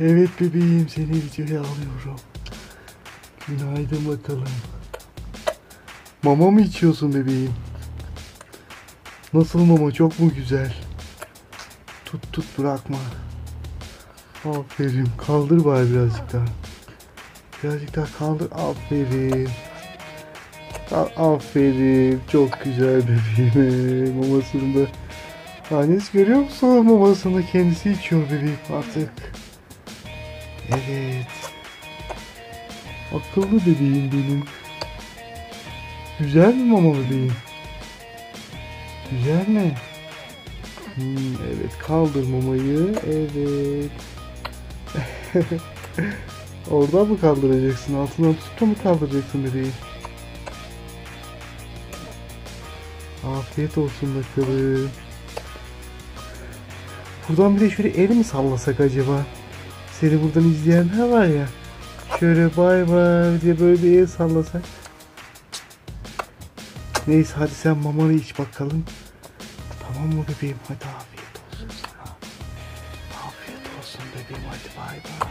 Evet bebeğim seni videoya alıyorum. Günaydın bakalım. Mama mı içiyorsun bebeğim? Nasıl mama çok mu güzel? Tut tut bırakma. Aferin kaldır bari birazcık daha. Birazcık daha kaldır aferin. A- aferin çok güzel bebeğim. Mamasını da Annesi görüyor musun mamasını kendisi içiyor bebeğim artık. Evet. Akıllı bebeğim benim. Güzel mi mama bebeğim? Güzel mi? Hmm, evet kaldır mamayı. Evet. Oradan mı kaldıracaksın? Altından tutup da mı kaldıracaksın bebeğim? Afiyet olsun bakalım. Buradan bir de şöyle el mi sallasak acaba? Seni buradan izleyenler var ya. Şöyle bay bay diye böyle bir el sallasak. Neyse hadi sen mamanı iç bakalım. Tamam mı bebeğim? Hadi afiyet olsun sana. Afiyet olsun bebeğim hadi bay bay.